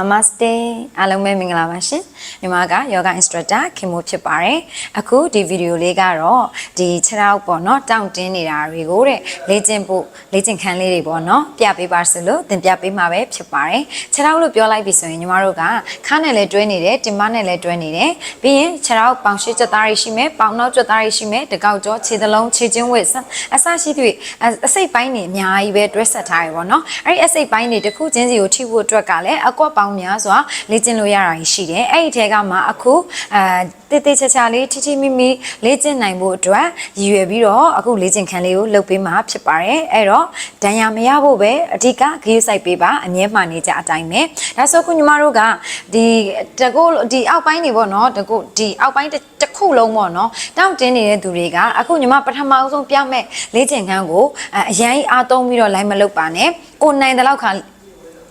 Namaste အားလုံးပဲမင်္ဂလာပါရှင်ညီမက Yoga Instructor ခင်မိုးဖြစ်ပါတယ်အခုဒီဗီဒီယိုလေးကတော့ဒီခြေထောက်ပေါ့နော်တောင့်တင်းနေတာတွေကိုတဲ့လေ့ကျင့်ဖို့လေ့ကျင့်ခန်းလေးတွေပေါ့နော်ပြပေးပါစလို့သင်ပြပေးမှာပဲဖြစ်ပါတယ်ခြေထောက်လို့ပြောလိုက်ပြီဆိုရင်ညီမတို့ကခါနဲ့လည်းတွဲနေတယ်တင်မနဲ့လည်းတွဲနေတယ်ပြီးရင်ခြေထောက်ပေါင်ရှိချက်သားတွေရှိမယ်ပေါင်နောက်ချက်သားတွေရှိမယ်တကောက်ကျောခြေသလုံးခြေချင်းဝစ်အစရှိသဖြင့်အစိတ်ပိုင်းတွေအများကြီးပဲတွဲဆက်ထားရပေါ့နော်အဲ့ဒီအစိတ်ပိုင်းတွေတစ်ခုချင်းစီကိုထိဖို့အတွက်ကလည်းအကွက်ပေါင်းများစွာလေ့ကျင့်လို့ရတာရှိတယ်အဲ့ဒီထဲကမှအခုအဲတေးသေးချာချာလေးထိထိမိမိလေ့ကျင့်နိုင်ဖို့အတွက်ရည်ရွယ်ပြီးတော့အခုလေ့ကျင့်ခန်းလေးကိုလုပ်ပေးမှာဖြစ်ပါတယ်အဲ့တော့ဒဏ်ရာမရဖို့ပဲအဓိကဂရုစိုက်ပေးပါအမြဲမှနေကြအတိုင်းပဲဒါဆိုခုညီမတို့ကဒီတကုတ်ဒီအောက်ပိုင်းနေပေါ့နော်တကုတ်ဒီအောက်ပိုင်းတစ်ခုလုံးပေါ့နော်တောင့်တင်းနေတဲ့သူတွေကအခုညီမပထမအဆုံးပြမဲ့လေ့ကျင့်ခန်းကိုအရန်အားသုံးပြီးတော့လိုက်မလုပ်ပါနဲ့ကိုနိုင်တဲ့လောက်ခါ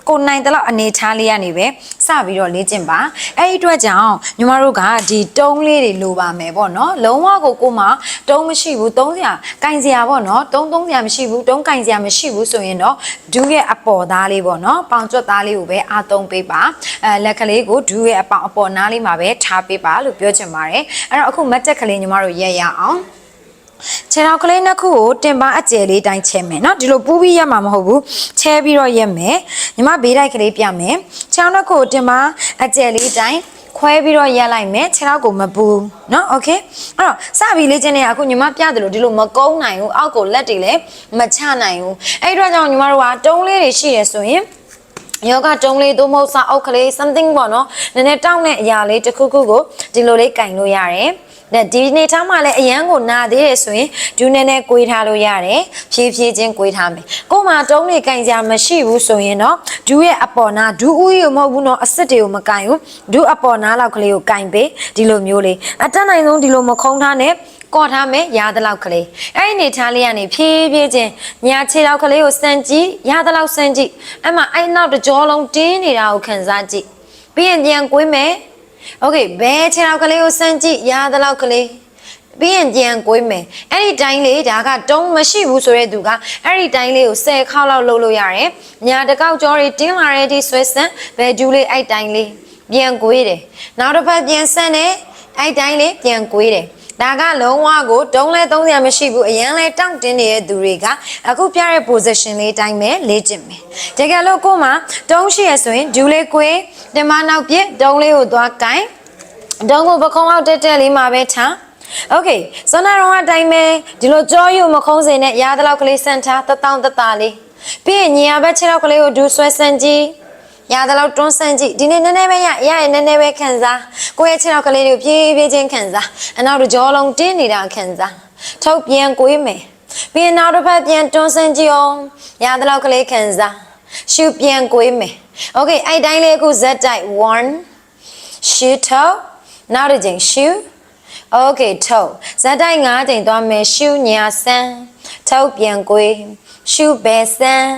ကိုနိုင်တဲ့လောက်အနေထားလေးကနေပဲစပြီးတော့လေ့ကျင့်ပါအဲ့ဒီအတွက်ကြောင့်ညီမတို့ကဒီတုံးလေးတွေလိုပါမယ်ပေါ့နော်လုံးဝကိုကိုမှတုံးမရှိဘူးတုံးစရာကင်စရာပေါ့နော်တုံးတုံးစရာမရှိဘူးတုံးကင်စရာမရှိဘူးဆိုရင်တော့ဒူးရဲ့အပေါ်သားလေးပေါ့နော်ပေါင်ကျွတ်သားလေးကိုပဲအာသုံးပေးပါအဲလက်ကလေးကိုဒူးရဲ့အပေါင်အပေါ်နားလေးမှာပဲထားပေးပါလို့ပြောချင်ပါတယ်အဲ့တော့အခုမတ်တက်ကလေးညီမတို့ရက်ရအောင် ခြေထောက်ကလေးနှစ်ခုကိုတင်ပါအကျယ်လေးတိုင်းချဲမယ်เนาะဒီလိုပူးပြီးရက်မှာမဟုတ်ဘူးချဲပြီးတော့ရက်မယ်ညီမဘေးတိုက်ကလေးပြမယ်ခြေထောက်နှစ်ခုကိုတင်ပါအကျယ်လေးတိုင်းခွဲပြီးတော့ရက်လိုက်မယ်ခြေထောက်ကိုမပူเนาะโอเคအဲ့တော့စပြီးလေ့ကျင့်နေအခုညီမပြတယ်လို့ဒီလိုမကုန်းနိုင်ဘူးအောက်ကိုလက်တွေလည်းမချနိုင်ဘူးအဲ့ဒီတော့ကြောင့်ညီမတို့ကတုံးလေးတွေရှိရဆိုရင်ယောဂတုံးလေးသို့မဟုတ်စာအုပ်ကလေး something ပေါ့နော်နည်းနည်းတောင်းတဲ့အရာလေးတစ်ခုခုကိုဒီလိုလေးကင်လို့ရတယ် ဒါဒီနေထားမှလည်းအရန်ကိုနာသေးတယ်ဆိုရင်ဒူးနေနဲ့ကွေးထားလို့ရတယ်ဖြည်းဖြည်းချင်းကွေးထားမယ်ကို့မှာတုံးနေကင်ကြမရှိဘူးဆိုရင်တော့ဒူးရဲ့အပေါ်နာဒူးဦးကြီးကိုမဟုတ်ဘူးနော်အစ်စ်တွေကိုမကင်ဘူးဒူးအပေါ်နာလောက်ကလေးကိုကင်ပေးဒီလိုမျိုးလေးအတက်နိုင်ဆုံးဒီလိုမခုံးထားနဲ့ကော့ထားမယ်ရသလောက်ကလေးအဲ့ဒီနေထားလေးကနေဖြည်းဖြည်းချင်းညာခြေထောက်ကလေးကိုစမ်းကြည့်ရသလောက်စမ်းကြည့်အဲ့မှာအဲ့နောက်တစ်ကြောလုံးတင်းနေတာကိုခံစားကြည့်ပြီးရင်ပြန်ကွေးမယ် โอเคဘယ်ခြေထောက်ကလေးကိုစမ်းကြည့်ရသလောက်ကလေးပြီးရင်ပြန်ကွေးမယ်အဲ့ဒီတိုင်းလေးဒါကတုံးမရှိဘူးဆိုတဲ့သူကအဲ့ဒီတိုင်းလေးကို10ခေါက်လောက်လုပ်လို့ရတယ်ညာတစ်ကောက်ကြောတွေတင်းလာတဲ့ဒီဆွဲဆန်းဘယ်ဒူးလေးအဲ့တိုင်းလေးပြန်ကွေးတယ်နောက်တစ်ဖက်ပြန်ဆန်းတယ်အဲ့တိုင်းလေးပြန်ကွေးတယ် ဒါကလုံးဝကိုတုံးလဲသုံးစရာမရှိဘူးအရန်လဲတောင့်တင်းနေတဲ့သူတွေကအခုပြတဲ့ position လေးတိုင်းပဲလေ့ကျင့်မယ်တကယ်လို့ကို့မှာတုံးရှိရဆိုရင်ဒူးလေးကွေးတင်မနောက်ပြတုံးလေးကိုသွားကင်တုံးကိုပခုံးအောက်တက်တက်လေးမှာပဲထားโอเคစနာရောအတိုင်းပဲဒီလိုကြောယူမခုံးစင်နဲ့ရားတလောက်ကလေးစန်ထားတတောင်းတတလေးပြီးရင်ညီရဘက်ခြေထောက်ကလေးကိုဒူးဆွဲစန်ကြည့် ရတဲ့လောက်တွန်းဆန်းကြည့်ဒီနေ့နည်းနည်းပဲရရရင်နည်းနည်းပဲခံစားကိုယ့်ရဲ့ခြေထောက်ကလေးတွေကိုပြေးပြေးချင်းခံစားအနောက်တို့ကြောလုံးတင်းနေတာခံစားထုတ်ပြန်ကိုယ်မယ်ပြီးရင်နောက်တစ်ဖက်ပြန်တွန်းဆန်းကြည့်အောင်ရတဲ့လောက်ကလေးခံစားရှုပြန်ကိုယ်မယ်โอเคအဲ့တိုင်းလေးအခုဇက်တိုက်1ရှုထုတ်နောက်တစ်ချိန်ရှု Okay ထုတ်ဇက်တိုက်9ချိန်သွားမယ်ရှုညာဆန်းထုတ်ပြန်ကိုယ် ရှုပဲဆန်း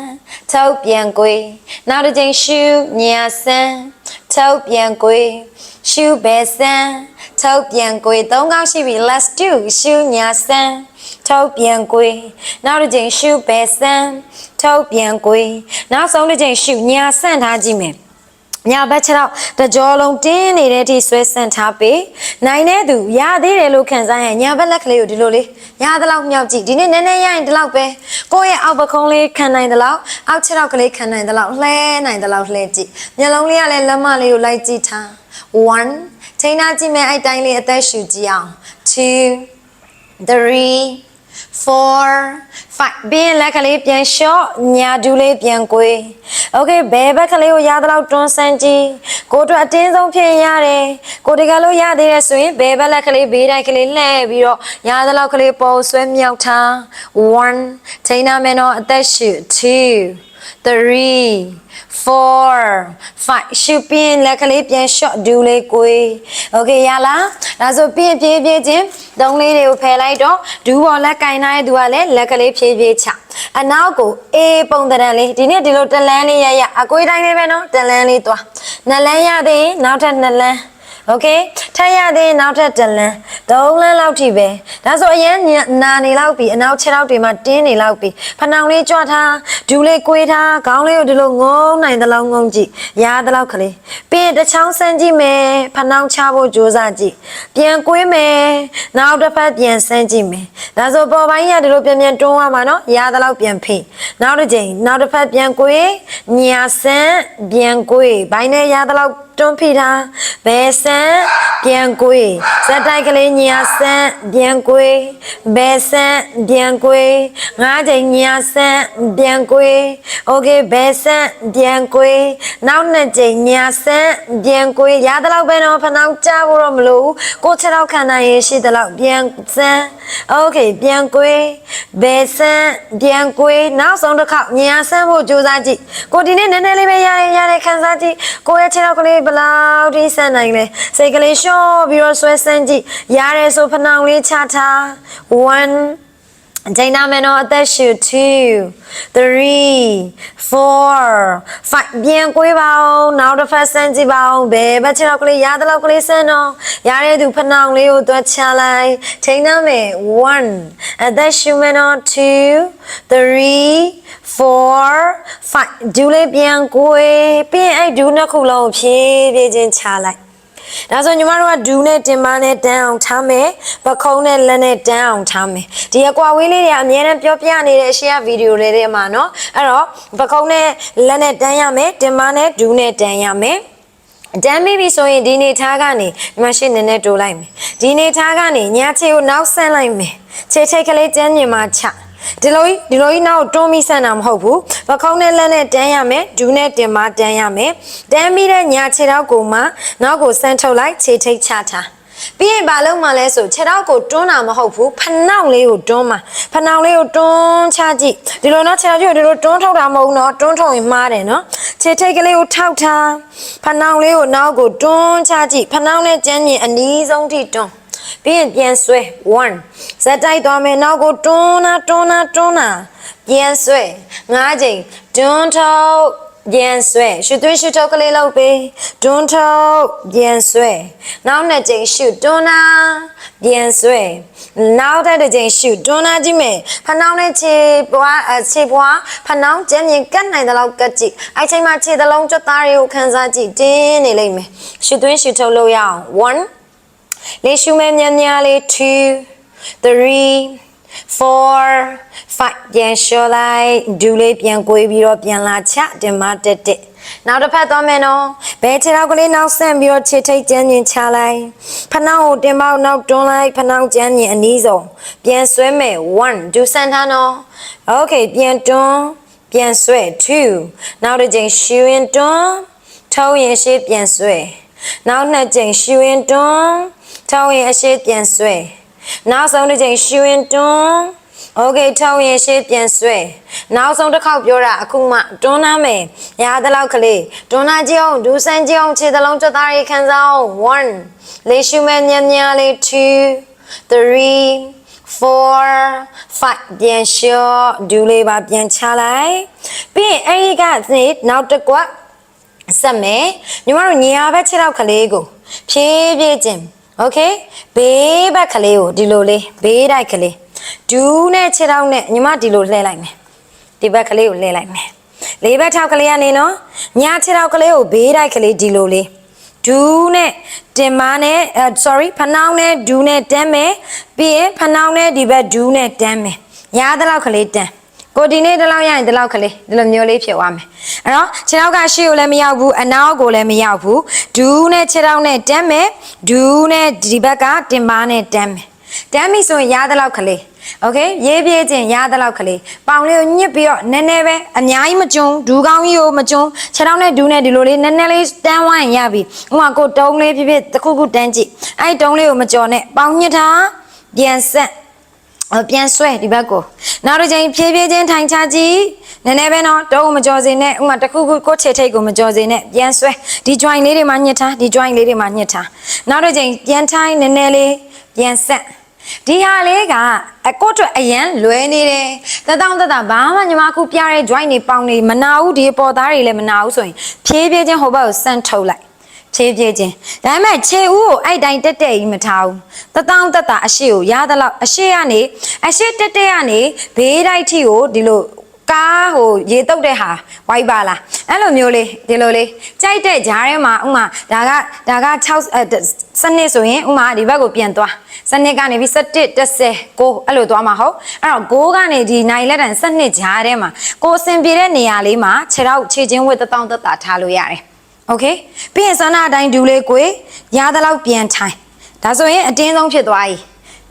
ထုတ်ပြန်ကိုယ်နောက်တစ်ချိန်ရှုညာဆန်းထုတ်ပြန်ကိုယ်ရှုပဲဆန်းထုတ်ပြန်ကိုယ်သုံးကောက်ရှိပြီ let's do ရှုညာဆန်းထုတ်ပြန်ကိုယ်နောက်တစ်ချိန်ရှုပဲဆန်းထုတ်ပြန်ကိုယ်နောက်ဆုံးတစ်ချိန်ရှုညာဆန်းထားကြည့်မယ် ညာဘက်ခြေတော့တကြောလုံးတင်းနေတဲ့အထိဆွဲဆန့်ထားပေးနိုင်တဲ့သူရသေးတယ်လို့ခံစားရင်ညာဘက်လက်ကလေးကိုဒီလိုလေးရသလောက်မြောက်ကြည့်ဒီနေ့နည်းနည်းရရင်ဒီလောက်ပဲကိုယ့်ရဲ့အောက်ပခုံးလေးခံနိုင်သလောက်အောက်ခြေတော့ကလေးခံနိုင်သလောက်လှဲနိုင်သလောက်လှဲကြည့်မျက်လုံးလေးကလည်းလက်မလေးကိုလိုက်ကြည့်ထား1ချိန်နာကြည့်မယ်အဲ့တိုင်းလေးအသက်ရှူကြည့်အောင်2 3 4 5ဘင်းလက်ကလေးပြန်လျှော့ညာဒူးလေးပြန်ကွေး Okay ဘဲဘက်ကလေးကိုရသလောက်တွန်းဆန်းကြည့်ကိုတို့အတင်းဆုံးဖြစ်ရတယ်ကိုတကယ်လို့ရသေးတယ်ဆိုရင်ဘဲဘက်လက်ကလေးဘေးတိုက်ကလေးလှည့်ပြီးတော့ရသလောက်ကလေးပေါ်ဆွဲမြောက်ထား1ထိန်းနာမယ်နော်အသက်ရှူ2 3 4 5ရှုပြင်းလက်ကလေးပြန် shot ဒူးလေးကိုโอเคရလားဒါဆိုပြင်းပြေးပြေးချင်းတုံးလေးတွေကိုဖယ်လိုက်တော့ဒူးပေါ်လက်ကင်ထားတဲ့သူကလည်းလက်ကလေးဖြည်းဖြည်းချအနောက်ကိုအေးပုံတရံလေးဒီနေ့ဒီလိုတလန်းလေးရရအကွေးတိုင်းလေးပဲနော်တလန်းလေးသွားနှစ်လန်းရသေးရင်နောက်ထပ်နှစ်လန်း โอเคထပ်ရသေးရင်နောက်ထပ်တလန်း 3လမ်းလောက်ထိပဲဒါဆိုအရင်နာနေလောက်ပြီအနောက်ခြေထောက်တွေမှာတင်းနေလောက်ပြီဖနောင်လေးကြွထားဒူးလေးကွေးထားခေါင်းလေးကိုဒီလိုငုံနိုင်သလောက်ငုံကြည့်ရားသလောက်ကလေးပြီးရင်တစ်ချောင်းဆန်းကြည့်မယ်ဖနောင်ချဖို့ကြိုးစားကြည့်ပြန်ကွေးမယ်နောက်တစ်ဖက်ပြန်ဆန်းကြည့်မယ်ဒါဆိုပေါ်ပိုင်းရဒီလိုပြန်ပြန်တွန်းသွားမှာနော်ရားသလောက်ပြန်ဖိနောက်တစ်ချိန်နောက်တစ်ဖက်ပြန်ကွေးညာဆန်းပြန်ကွေးဘိုင်းနဲ့ရားသလောက် တွန်းဖိထားဘယ်ဆန်းပြန်ကွေးဇက်တိုက်ကလေးညာဆန်းပြန်ကွေးဘယ်ဆန်းပြန်ကွေးငါးချိန်ညာဆန်းပြန်ကွေးโอเคဘယ်ဆန်းပြန်ကွေးနောက်နှစ်ချိန်ညာဆန်းပြန်ကွေးရသလောက်ပဲတော့ဖနှောင်းကြဖို့တော့မလိုဘူးကိုယ်ချက်တော့ခံနိုင်ရင်ရှိသလောက်ပြန်ဆန်းโอเคပြန်ကွေးဘယ်ဆန်းပြန်ကွေးနောက်ဆုံးတစ်ခေါက်ညာဆန်းဖို့ကြိုးစားကြည့်ကိုဒီနေ့နည်းနည်းလေးပဲရရင်ရတယ်ခံစားကြည့်ကိုယ့်ရဲ့ချက်တော့ကလေးဘယ် လောက်ထိဆန်းနိုင်လဲစိတ်ကလေးလျှော့ပြီးတော့ဆွဲဆန်းကြည့်ရတယ်ဆိုဖနှောင်းလေးချထား1 အချိန်နာမယ်နော်အသက်ရှူ2 3 4 5ပြန်ကွေးပါအောင်နောက်တစ်ဖက်ဆန်းကြည့်ပါအောင်ဘယ်ဘက်ခြေထောက်ကလေးရသလောက်ကလေးဆန်းတော့ရတဲ့သူဖနှောင်လေးကိုတွက်ချလိုက်ချိန်နာမယ်1အသက်ရှူမယ်နော်2 3 4 5ဒူးလေးပြန်ကွေးပြီးရင်အဲ့ဒူးနှစ်ခုလုံးကိုဖြည်းဖြည်းချင်းချလိုက် ဒါဆိုညီမတို့ကဒူးနဲ့တင်ပါနဲ့တန်းအောင်ထားမယ်ပခုံးနဲ့လက်နဲ့တန်းအောင်ထားမယ်ဒီအကွာဝေးလေးတွေကအများနဲ့ပြောပြနေတဲ့အရှေ့ကဗီဒီယိုလေးတွေမှာနော်အဲ့တော့ပခုံးနဲ့လက်နဲ့တန်းရမယ်တင်ပါနဲ့ဒူးနဲ့တန်းရမယ်တမ်းမိပြီဆိုရင်ဒီနေသားကနေညီမရှိနည်းနည်းတိုးလိုက်မယ်ဒီနေသားကနေညာချေကိုနောက်ဆန့်လိုက်မယ်ခြေထိတ်ကလေးကျန်းညင်မှာချ ဒီလိုကြီးဒီလိုကြီးနောက်တွန်းပြီးဆန့်တာမဟုတ်ဘူးပခုံးနဲ့လက်နဲ့တန်းရမယ်ဒူးနဲ့တင်မတန်းရမယ်တန်းပြီးတဲ့ညာခြေထောက်ကိုမှနောက်ကိုဆန့်ထုတ်လိုက်ခြေထိတ်ချထားပြီးရင်ဘာလုပ်မှလဲဆိုခြေထောက်ကိုတွန်းတာမဟုတ်ဘူးဖနှောက်လေးကိုတွန်းမှာဖနှောက်လေးကိုတွန်းချကြည့်ဒီလိုနော်ခြေထောက်ကြီးကိုဒီလိုတွန်းထုတ်တာမဟုတ်ဘူးနော်တွန်းထုတ်ရင်မှားတယ်နော်ခြေထိတ်ကလေးကိုထောက်ထားဖနှောက်လေးကိုနောက်ကိုတွန်းချကြည့်ဖနှောက်နဲ့ကျန်းကျင်အနီးဆုံးထိတွန်း ပြီးရင်ပြန်ဆွဲ1ဇက်တိုက်သွားမယ်နောက်ကိုတွန်းတာတွန်းတာတွန်းတာပြန်ဆွဲ9ချိန်တွန်းထုတ်ပြန်ဆွဲရှုသွေးရှုထုတ်ကလေးလုပ်ပေးတွန်းထုတ်ပြန်ဆွဲနောက်နှစ်ချိန်ရှုတွန်းတာပြန်ဆွဲနောက်တစ်ချိန်ရှုတွန်းတာကြည့်မယ်ဖနှောင်းနဲ့ခြေပွားအခြေပွားဖနှောင်းကျန်းမြင်ကတ်နိုင်တဲ့လောက်ကတ်ကြည့်အဲ့ချိန်မှာခြေသလုံးကြွသားတွေကိုခန်းစားကြည့်တင်းနေလိမ့်မယ်ရှုသွေးရှုထုတ်လို့ရအောင်1 လေးရှုမယ်မြန်မြန်လေး2 3 4 5ပြန်လျှော်လိုက်ဒူလေးပြန်ကွေးပြီးတော့ပြန်လာချတင်မတက်တက်နောက်တစ်ဖက်သွားမယ်နော်ဘဲခြေထောက်ကလေးနောက်ဆန့်ပြီးတော့ခြေထိတ်ကျန်းကျင်ချလိုက်ဖနှောင်းကိုတင်ပေါက်နောက်တွန်းလိုက်ဖနှောင်းကျန်းကျင်အနီးဆုံးပြန်ဆွဲမယ်1ဒူဆန်ထားနော်โอเคပြန်တွန်းပြန်ဆွဲ2နောက်တစ်ချိန်ရှူရင်တွန်းထုံးရင်ရှေ့ပြန်ဆွဲ နောက်နှစ်ချိန်ရှူရင်တွန်းထုံးရင်အရှေ့ပြန်ဆွဲနောက်ဆုံးတစ်ချိန်ရှူရင်တွန်းโอเคထုံးရင်ရှေ့ပြန်ဆွဲနောက်ဆုံးတစ်ခေါက်ပြောတာအခုမှတွန်းနှမ်းမယ်ရသလောက်ကလေးတွန်းနှကြည့်အောင်ဒူးဆန်းကြည့်အောင်ခြေသလုံးကြွသားရေးခံစားအောင်1လေးရှူမယ်ညံ့ညံ့လေး2 3 4 5ပြန်လျှော့ဒူးလေးပါပြန်ချလိုက်ပြီးရင်အဲဒီကနေ့နောက်တစ်ကွက် ဆက်မယ်ညီမတို့ညီဟာဘက်ခြေထောက်ကလေးကိုဖြည်းဖြည်းချင်းโอเคဘေးဘက်ကလေးကိုဒီလိုလေးဘေးတိုက်ကလေးဒူးနဲ့ခြေထောက်နဲ့ညီမဒီလိုလှည့်လိုက်မယ်ဒီဘက်ကလေးကိုလှည့်လိုက်မယ်လေးဘက်ထောက်ကလေးကနေနော်ညာခြေထောက်ကလေးကိုဘေးတိုက်ကလေးဒီလိုလေးဒူးနဲ့တင်မနဲ့အဲ sorry ဖနှောင်းနဲ့ဒူးနဲ့တန်းမယ်ပြီးရင်ဖနှောင်းနဲ့ဒီဘက်ဒူးနဲ့တန်းမယ်ညားတဲ့လောက်ကလေးတန်း ကိုဒီနေ့ဒီလောက်ရရင်ဒီလောက်ကလေးဒီလိုမျိုးလေးဖြစ်သွားမယ်အဲ့တော့ခြေထောက်ကရှေ့ကိုလည်းမရောက်ဘူးအနောက်ကိုလည်းမရောက်ဘူးဒူးနဲ့ခြေထောက်နဲ့တမ်းမယ်ဒူးနဲ့ဒီဘက်ကတင်ပါနဲ့တမ်းမယ်တမ်းပြီဆိုရင်ရသလောက်ကလေး okay ရေးပြေးခြင်းရသလောက်ကလေးပေါင်လေးကိုညှစ်ပြီးတော့နည်းနည်းပဲအများကြီးမကျွန်းဒူးကောင်းကြီးကိုမကျွန်းခြေထောက်နဲ့ဒူးနဲ့ဒီလိုလေးနည်းနည်းလေးတန်းဝိုင်းရပြီဥမာကိုတုံးလေးဖြစ်ဖြစ်တစ်ခုခုတန်းကြည့်အဲ့တုံးလေးကိုမကျော်နဲ့ပေါင်ညှစ်ထားပြန်ဆက် ပြန်ဆွဲဒီဘက်ကိုနောက်တစ်ချိန်ဖြည်းဖြည်းချင်းထိုင်ချကြည့်နည်းနည်းပဲနော်တော့မကြော်စေနဲ့ဥမာတစ်ခုခုကိုယ့်ခြေထိတ်ကိုမကြော်စေနဲ့ပြန်ဆွဲဒီ joint လေးတွေမှာညှစ်ထားဒီ joint လေးတွေမှာညှစ်ထားနောက်တစ်ချိန်ပြန်ထိုင်နည်းနည်းလေးပြန်ဆက်ဒီဟာလေးကအကိုအတွက်အရန်လွယ်နေတယ်တတောင်းတတဘာမှညီမအခုပြတဲ့ joint တွေပေါင်းနေမနာဘူးဒီပေါ်သားတွေလည်းမနာဘူးဆိုရင်ဖြည်းဖြည်းချင်းဟိုဘက်ကိုစမ်းထုတ်လိုက် ခြေပြေးခြင်းဒါပေမဲ့ခြေဦးကိုအဲ့တိုင်းတက်တက်ကြီးမထားဘူးတတောင်းတက်တာအရှိကိုရသလောက်အရှိကနေအရှိတက်တက်ကနေဘေးတိုက်ထိကိုဒီလိုကားဟိုရေတုတ်တဲ့ဟာဝိုက်ပါလားအဲ့လိုမျိုးလေးဒီလိုလေးကြိုက်တဲ့ဂျားထဲမှာဥမာဒါကဒါက6အဲစနစ်ဆိုရင်ဥမာဒီဘက်ကိုပြန်သွားစနစ်ကနေပြီး7 10 9အဲ့လိုသွားမှာဟုတ်အဲ့တော့9ကနေဒီနိုင်လက်တန်စနစ်ဂျားထဲမှာကိုအစင်ပြေတဲ့နေရာလေးမှာခြေထောက်ခြေချင်းဝတ်တတောင်းတက်တာထားလို့ရတယ် โอเคပြီးရင်ဆန္ဒအတိုင်းဒူလေးကိုရသလောက်ပြန်ထိုင်ဒါဆိုရင်အတင်းဆုံးဖြစ်သွားပြီ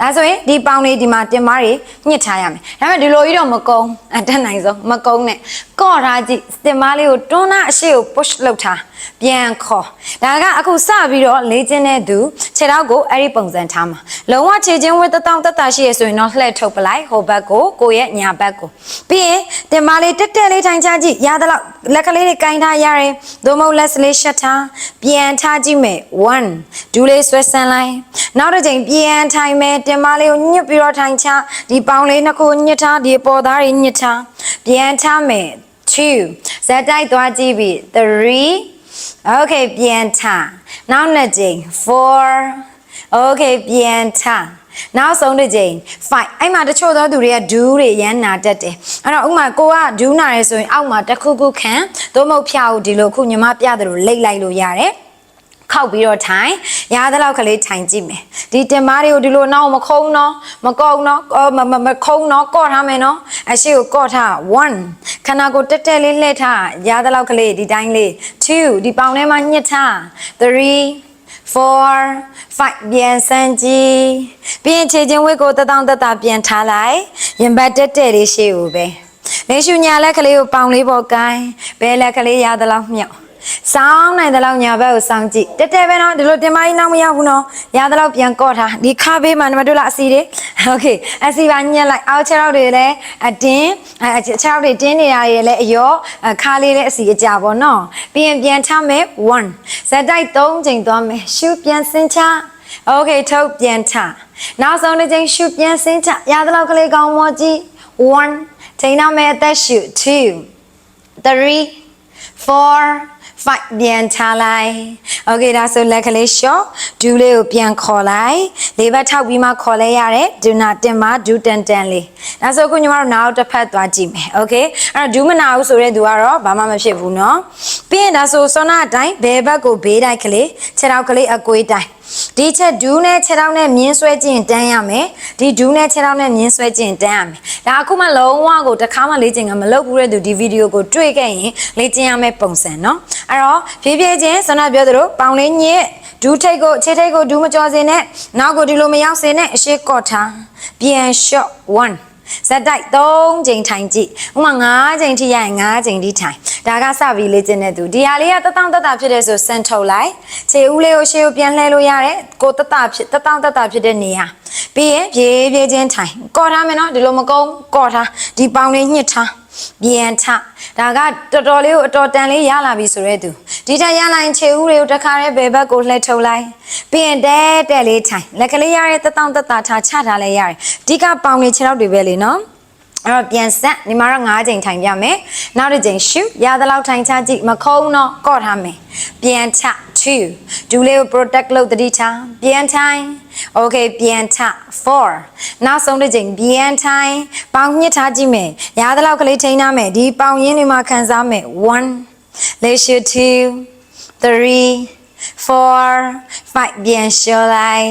ဒါဆိုရင်ဒီပေါင်လေးဒီမှာတင်မားတွေညှစ်ထားရမယ်ဒါပေမဲ့ဒီလိုကြီးတော့မကုန်းအတက်နိုင်ဆုံးမကုန်းနဲ့ကော့ထားကြည့်တင်မားလေးကိုတွန်းတာအရှိကို push လုပ်ထားပြန်ခေါ်ဒါကအခုစပြီးတော့လေ့ကျင့်တဲ့သူခြေထောက်ကိုအဲ့ဒီပုံစံထားမှာလုံးဝခြေချင်းဝတ်တတောင်းတက်တာရှိရဆိုရင်တော့လှည့်ထုတ်ပလိုက်ဟိုဘက်ကိုကိုယ့်ရဲ့ညာဘက်ကိုပြီးရင်တင်မားလေးတက်တက်လေးထိုင်ချကြည့်ရသလောက်လက်ကလေးတွေကင်ထားရတယ်သို့မဟုတ်လက်စလေးရှက်ထားပြန်ထားကြည့်မယ်1ဒူးလေးဆွဲဆန်းလိုက်နောက်တစ်ချိန်ပြန်ထိုင်မယ်တင်မားလေးကိုညှစ်ပြီးတော့ထိုင်ချဒီပေါင်လေးနှစ်ခုညှစ်ထားဒီပေါ်သားတွေညှစ်ထားပြန်ထားမယ်2ဇက်တိုက်သွားကြည့်ပြီ3 okay ပြန်ထားနောက်နှစ်ချိန်4 okay ပြန်ထားနောက်ဆုံးတစ်ချိန်5အဲ့မှာတချို့သောသူတွေကဒူးတွေရမ်းနာတတ်တယ်အဲ့တော့ဥမာကိုကဒူးနာရဲဆိုရင်အောက်မှာတစ်ခုခုခံသို့မဟုတ်ဖြာကိုဒီလိုခုညီမပြတယ်လို့လိတ်လိုက်လို့ရတယ် ခောက်ပြီးတော့ထိုင်ရသလောက်ကလေးထိုင်ကြည့်မယ်ဒီတင်မားတွေကိုဒီလိုနောက်မခုံးတော့မကောက်တော့အော်မမမခုံးတော့ကော့ထားမယ်နော်အရှိကိုကော့ထား1ခန္ဓာကိုယ်တက်တက်လေးလှည့်ထားရသလောက်ကလေးဒီတိုင်းလေး2ဒီပေါင်ထဲမှာညှစ်ထား3 4 5ပြန်စမ်းကြည့်ပြီးရင်ခြေချင်းဝိတ်ကိုတတောင်းတတပြန်ထားလိုက်ရင်ဘတ်တက်တက်လေးရှေ့ကိုပဲလေရှုညာလက်ကလေးကိုပေါင်လေးပေါ်ကိုင်းဘဲလက်ကလေးရသလောက်မြောက် ။စောင်းနိုင်တဲ့လောက်ညာဘက်ကိုစောင်းကြည့်။တက်တက်ပဲနော်ဒီလိုတင်မကြီးနောက်မရောက်ဘူးနော်။ရတဲ့လောက်ပြန်ကော့ထား။ဒီခါဘေးမှာနမတို့လားအစီတွေ။ Okay အစီပါညက်လိုက်။အောက်ခြေထောက်တွေလည်းအတင်းအခြေထောက်တွေတင်းနေတာတွေလည်းအယောခါလေးလည်းအစီအကြပေါ့နော်။ပြီးရင်ပြန်ထမယ်1ဇက်တိုက်3ချိန်သွားမယ်။ရှုပြန်စင်ချ။ Okay ထုတ်ပြန်ထ။နောက်ဆုံးတစ်ချိန်ရှုပြန်စင်ချ။ရတဲ့လောက်ကလေးကောင်းမောကြည့်1ချိန်နောက်မယ်အသက်ရှု2 3 4 5ပြန်ချလိုက် Okay ဒါဆိုလက်ကလေးရှော့ဒူးလေးကိုပြန်ခေါ်လိုက်လေးဘက်ထောက်ပြီးမှခေါ်လဲရတယ်ဒူနာတင်မဒူးတန်တန်လေးဒါဆိုခုညီမတို့နောက်တစ်ဖက်သွားကြည့်မယ် Okay အဲ့တော့ဒူးမနာဘူးဆိုတဲ့သူကတော့ဘာမှမဖြစ်ဘူးเนาะ ပြီးရင်ဒါဆိုစောနာအတိုင်းဘယ်ဘက်ကိုဘေးတိုက်ကလေးခြေထောက်ကလေးအကွေးတိုင်းဒီချက်ဒူးနဲ့ခြေထောက်နဲ့မြင်းဆွဲခြင်းတန်းရမယ်ဒီဒူးနဲ့ခြေထောက်နဲ့မြင်းဆွဲခြင်းတန်းရမယ်ဒါအခုမှလုံးဝကိုတစ်ခါမှလေ့ကျင့်ကမလုပ်ဘူးတဲ့သူဒီဗီဒီယိုကိုတွေ့ခဲ့ရင်လေ့ကျင့်ရမယ့်ပုံစံเนาะအဲ့တော့ဖြည်းဖြည်းချင်းဆန္ဒပြောသလိုပေါင်လေးညစ်ဒူးထိတ်ကိုခြေထိတ်ကိုဒူးမကြော်စင်နဲ့နောက်ကိုဒီလိုမရောက်စင်နဲ့အရှိကော့ထားပြန် shot 1 ဇက်တိုက်3ချိန်ထိုင်ကြည့်ဥမာ9ချိန်ထိရရင်9ချိန်ထိထိုင်ဒါကစပြီးလေ့ကျင့်တဲ့သူဒီဟာလေးကတတောင့်တတဖြစ်တဲ့ဆိုစန်ထုတ်လိုက်ခြေဦးလေးကိုရှေ့ကိုပြန်လှည့်လို့ရတယ်ကိုတတဖြစ်တတောင့်တတဖြစ်တဲ့နေရာပြီးရင်ပြေးပြေးချင်းထိုင်ကော့ထားမယ်နော်ဒီလိုမကုန်းကော့ထားဒီပေါင်လေးညှစ်ထား ပြန်ထဒါကတော်တော်လေးကိုအတော်တန်လေးရလာပြီဆိုရဲသူဒီထက်ရလာရင်ခြေဦးတွေကိုတစ်ခါတည်းဘယ်ဘက်ကိုလှည့်ထုတ်လိုက်ပြီးရင်တဲတဲလေးထိုင်လက်ကလေးရတဲ့တတောင့်တတထားချထားလဲရတယ်အဓိကပေါင်လေးခြေထောက်တွေပဲလေနော် အဲ့တော့ပြန်ဆက်ဒီမှာတော့9ချိန်ထိုင်ပြမယ်နောက်တစ်ချိန်ရှုရသလောက်ထိုင်ချကြည့်မခုံးတော့ကော့ထားမယ်ပြန်ချ2ဒူလေးကို protect လုပ်တတိထားပြန်ထိုင် okay ပြန်ချ4နောက်ဆုံးတစ်ချိန်ပြန်ထိုင်ပေါင်ညှစ်ထားကြည့်မယ်ရသလောက်ကလေးထိန်းထားမယ်ဒီပေါင်ရင်းတွေမှာခံစားမယ်1 let's shoot 2 3 4 5ပြန်လျှော်လိုက်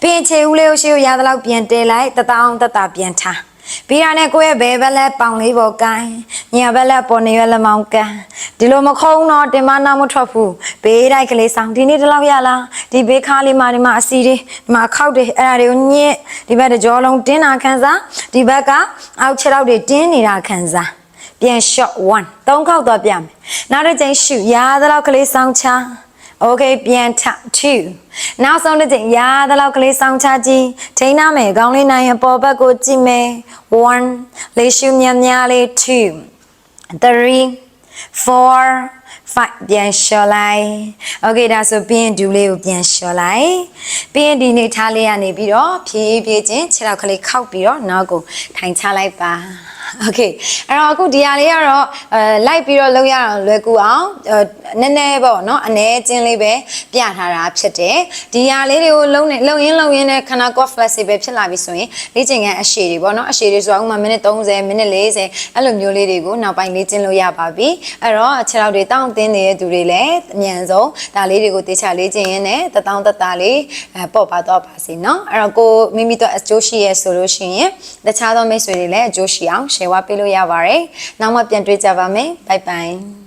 ပြီးရင်ခြေဦးလေးကိုရှေ့ကိုရသလောက်ပြန်တဲလိုက်တတောင်းတတပြန်ထား ပြီးရတဲ့ကိုယ့်ရဲ့ဘဲဘက်လက်ပေါင်လေးပေါ်ကိုင်းညာဘက်လက်ပေါ်နေရွက်လက်မောင်းကန်ဒီလိုမခုံးတော့တင်မနာမထွက်ဘူးဘေးတိုက်ကလေးဆောင်ဒီနေ့တလောက်ရလားဒီဘေးခါလေးမှာဒီမှာအစီတွေဒီမှာအခောက်တွေအဲ့ဒါတွေကိုညစ်ဒီဘက်တကြောလုံးတင်းတာခံစားဒီဘက်ကအောက်ခြေထောက်တွေတင်းနေတာခံစားပြန် shot 1သုံးခေါက်တော့ပြမယ်နောက်တစ်ချိန်ရှုရသလောက်ကလေးဆောင်ချ Okay ပြန်ထ2နောက်ဆုံးတစ်ချိန်ရသလောက်ကလေးစောင်းချကြည့်ထိန်းနာမယ်ခေါင်းလေးနိုင်ရပေါ်ဘက်ကိုကြည့်မယ်1လေးရှုမြများများလေး2 3 4 5ပြန်လျှော်လိုက်โอเคဒါဆိုပြီးရင်ဒူလေးကိုပြန်လျှော်လိုက်ပြီးရင်ဒီနေထားလေးကနေပြီးတော့ဖြည်းဖြည်းချင်းခြေထောက်ကလေးခောက်ပြီးတော့နောက်ကိုထိုင်ချလိုက်ပါโอเคအဲ့တော့အခုဒီဟာလေးကတော့အဲလိုက်ပြီးတော့လုပ်ရအောင်လွယ်ကူအောင်အဲနည်းနည်းပေါ့နော်အ ਨੇ ချင်းလေးပဲပြထားတာဖြစ်တယ်ဒီဟာလေးတွေကိုလုံးနေလုံရင်းလုံရင်းနဲ့ခန္ဓာကိုယ် flexible ဖြစ်လာပြီဆိုရင်လေ့ကျင့်ခန်းအရှည်တွေပေါ့နော်အရှည်တွေဆိုတော့ဥပမာမိနစ်30မိနစ်40အဲ့လိုမျိုးလေးတွေကိုနောက်ပိုင်းလေ့ကျင့်လို့ရပါပြီအဲ့တော့ခြေထောက်တွေတောင့် တင်းနေတဲ့သူတွေလည်းအမြန်ဆုံးဒါလေးတွေကိုတေချာလေ့ကျင့်ရင်းနဲ့တတောင်းတတလေးအဲပေါ့ပါတော့ပါစေနော်အဲ့တော့ကိုမိမိတို့အကျိုးရှိရဲဆိုလို့ရှိရင်တခြားသောမိတ်ဆွေတွေလည်းအကျိုးရှိအောင် share ပေးလို့ရပါတယ်နောက်မှပြန်တွေ့ကြပါမယ် bye bye